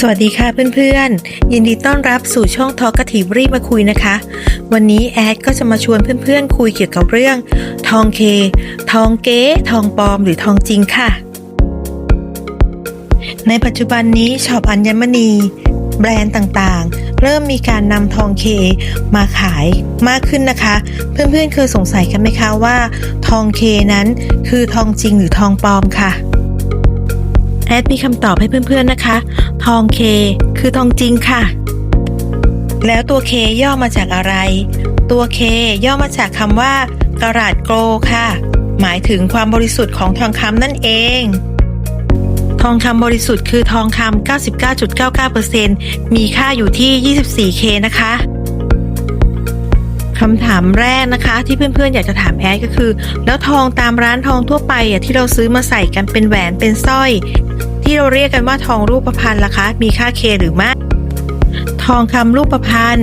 สวัสดีค่ะเพื่อนๆ ยินดีต้อนรับสู่ช่องทอกทีรีมาคุยนะคะ วันนี้แอดก็จะมาชวนเพื่อนๆ คุยเกี่ยวกับเรื่อง ทองเค ทองเก๊ทองปลอมหรือทองจริงค่ะ ในปัจจุบันนี้ช็อปอัญมณี แบรนด์ต่างๆ เริ่มมีการนำทองเคมาขายมากขึ้นนะคะ เพื่อนๆเคยสงสัยกันไหมคะว่า ทองเคนั้นคือทองจริงหรือทองปลอมค่ะ แอดมีคำตอบให้เพื่อนๆนะคะ ทองเคคือทองจริงค่ะ แล้วตัวเคย่อมาจากอะไร ตัวเคย่อมาจากคำว่ากระดโกลค่ะ หมายถึงความบริสุทธิ์ของทองคำนั่นเอง ทองคำบริสุทธิ์คือทองคำ99.99%มีค่าอยู่ที่ 24K นะคะ คำถามแรกนะคะ ที่เพื่อนๆ อยากจะถามแอดก็คือ แล้วทองตามร้านทองทั่วไปอะที่เราซื้อมาใส่กันเป็นแหวนเป็นสร้อย ที่เราเรียกกันว่าทองรูปพรรณล่ะคะ มีค่าเคหรือไม่ทองคำรูปพรรณ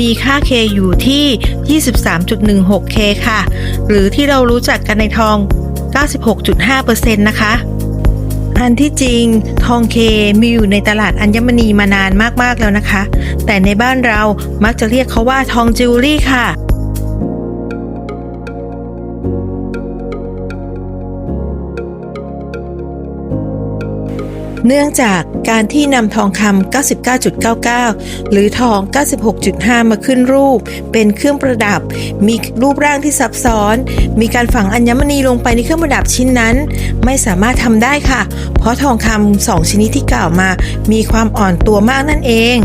มีค่าเคอยู่ที่ 23.16เคค่ะ หรือที่เรารู้จักกันในทอง 96.5%นะคะ อันที่จริง ทองเคมีอยู่ในตลาดอัญมณีมานานมากๆแล้วนะคะ แต่ในบ้านเรามักจะเรียกเขาว่าทองจิวเวลรี่ค่ะ เนื่องจากการที่นำทองคำ99.99 หรือทอง 96.5 มาขึ้นรูป เป็นเครื่องประดับ มีรูปร่างที่ซับซ้อน มีการฝังอัญมณีลงไปในเครื่องประดับชิ้นนั้น ไม่สามารถทำได้ค่ะ เพราะทองคำสองชนิดที่กล่าวมา มีความอ่อนตัวมากนั่นเอง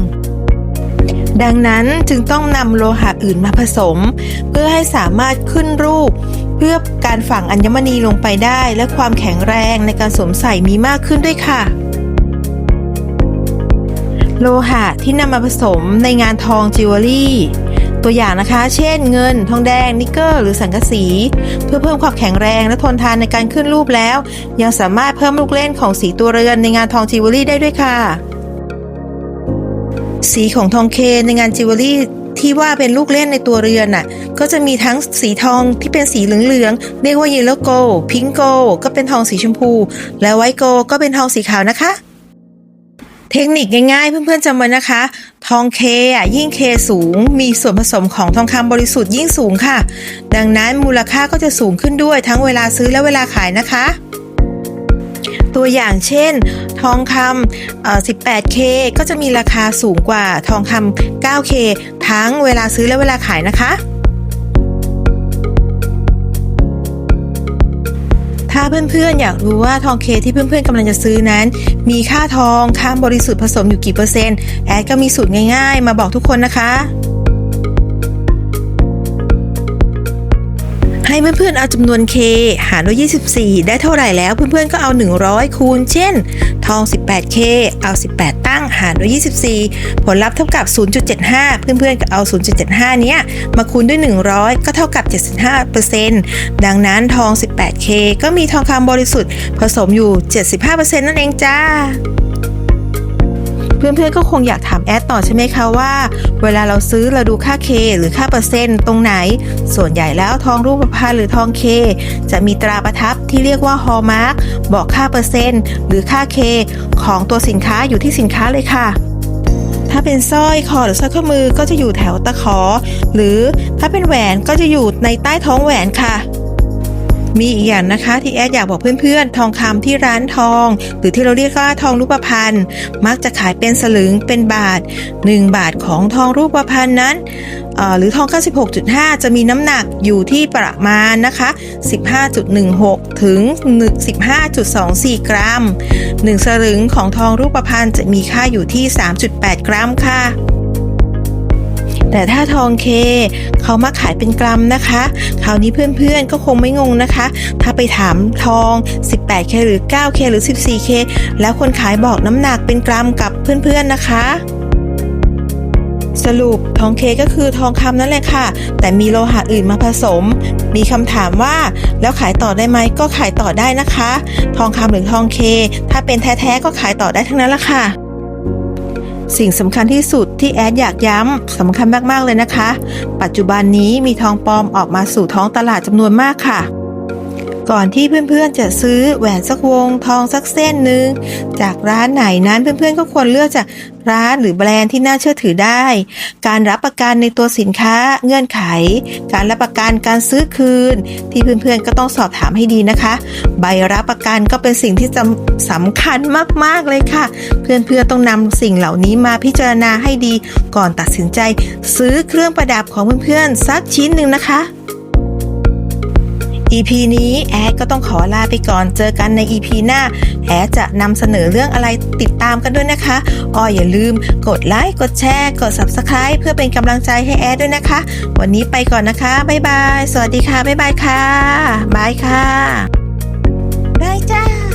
ดังนั้นจึงต้องนำโลหะอื่นมาผสม เพื่อให้สามารถขึ้นรูป เพื่อการฝังอัญมณีลงไปได้ และความแข็งแรงในการสวมใส่มีมากขึ้นด้วยค่ะ โลหะที่นำมาผสมในงานทองจิวเวลรี่ตัวอย่างนะคะ เช่น เงิน ทองแดง นิกเกอร์หรือสังกะสี เพื่อเพิ่มความแข็งแรงและทนทานในการขึ้นรูปแล้ว ยังสามารถเพิ่มลูกเล่นของสีตัวเรือนในงานทองจิวเวลรี่ได้ด้วยค่ะ สีของทองเคในงานจิวเวลรี่ ที่ว่าเป็นลูกเล่นในตัวเรือนน่ะ ก็จะมีทั้งสีทองที่เป็นสีเหลืองๆเรียกว่าเยลโลโกพิงโกก็เป็นทองสีชมพู และไวโกก็เป็นทองสีขาวนะคะ เทคนิคง่ายๆ เพื่อนๆจำไว้นะคะ ทองเคอะยิ่งเคสูง มีส่วนผสมของทองคำบริสุทธิ์ยิ่งสูงค่ะ ดังนั้นมูลค่าก็จะสูงขึ้นด้วยทั้งเวลาซื้อและเวลาขายนะคะ ตัวอย่างเช่น ทองคำ 18K ก็จะมีราคาสูงกว่าทองคำ 9K ทั้งเวลาซื้อและเวลาขายนะคะถ้าเพื่อนๆ อยากรู้ว่าทองเคที่เพื่อนๆกำลังจะซื้อนั้น มีค่าทองค่าบริสุทธิ์ผสมอยู่กี่เปอร์เซ็นต์ แอดก็มีสูตรง่ายๆ มาบอกทุกคนนะคะ ให้เพื่อนๆเอาจำนวน K หารด้วย 24 ได้เท่าไหร่แล้วเพื่อนๆก็เอา 100 คูณ เช่น ทอง 18K เอา 18 ตั้งหารด้วย 24 ผลลัพธ์เท่ากับ 0.75 เพื่อนๆก็เอา 0.75 เนี้ยมาคูณด้วย 100 ก็เท่ากับ 75%ดังนั้นทอง 18K ก็มีทองคำบริสุทธิ์ผสมอยู่ 75%นั่นเองจ้า เพื่อนๆก็คงอยากถามแอดต่อใช่ไหมคะว่า เวลาเราซื้อเราดูค่าเคหรือค่าเปอร์เซ็นต์ตรงไหน ส่วนใหญ่แล้วทองรูปพรรณหรือทองเคจะมีตราประทับที่เรียกว่าฮอลมาร์กบอกค่าเปอร์เซ็นต์หรือค่าเคของตัวสินค้าอยู่ที่สินค้าเลยค่ะถ้าเป็นสร้อยคอหรือสร้อยข้อมือก็จะอยู่แถวตะขอ หรือถ้าเป็นแหวนก็จะอยู่ในใต้ท้องแหวนค่ะ มีอีกอย่างนะคะที่แอดอยากบอกเพื่อนๆ ทองคำที่ร้านทอง หรือที่เราเรียกว่าทองรูปพรรณมักจะขายเป็นสลึงเป็นบาท 1 บาทของทองรูปพรรณนั้นหรือทอง 96.5 จะมีน้ำหนักอยู่ที่ประมาณนะคะ 15.16 ถึง 15.24 กรัม 1 สลึงของทองรูปพรรณจะมีค่าอยู่ที่ 3.8 กรัมค่ะ แต่ถ้าทองเคเขามาขายเป็นกรัมนะคะ คราวนี้เพื่อนๆก็คงไม่งงนะคะ ถ้าไปถามทอง 18K หรือ 9K หรือ 14K แล้วคนขายบอกน้ำหนักเป็นกรัมกับเพื่อนๆนะคะสรุปทองเคก็คือทองคำนั่นแหละค่ะ แต่มีโลหะอื่นมาผสม มีคำถามว่า แล้วขายต่อได้ไหมก็ขายต่อได้นะคะ ทองคำหรือทองเค ถ้าเป็นแท้ๆก็ขายต่อได้ทั้งนั้นละค่ะ สิ่งสำคัญที่สุดที่แอดอยากย้ำสำคัญมากๆเลยนะคะ ปัจจุบันนี้มีทองปลอมออกมาสู่ท้องตลาดจำนวนมากค่ะ ก่อนที่เพื่อนๆจะซื้อแหวนสักวงทองสักเส้นหนึ่งจากร้านไหนนั้นเพื่อนๆก็ควรเลือกจากร้านหรือแบรนด์ที่น่าเชื่อถือได้ การรับประกันในตัวสินค้าเงื่อนไข การรับประกันการซื้อคืน ที่เพื่อนๆก็ต้องสอบถามให้ดีนะคะ ใบรับประกันก็เป็นสิ่งที่สำคัญมากๆเลยค่ะ เพื่อนๆต้องนำสิ่งเหล่านี้มาพิจารณาให้ดี ก่อนตัดสินใจ ซื้อเครื่องประดับของเพื่อนๆสักชิ้นหนึ่งนะคะ EP นี้แอดก็ต้องขอลาไปก่อนเจอกันใน EP หน้า แอดจะนำเสนอเรื่องอะไรติดตามกันด้วยนะคะอ้ออย่าลืมกดไลค์กดแชร์ กด Subscribe เพื่อเป็นกำลังใจให้แอดด้วยนะคะ วันนี้ไปก่อนนะคะ บ๊ายบาย สวัสดีค่ะ บ๊ายบายค่ะ บายค่ะบายจ้า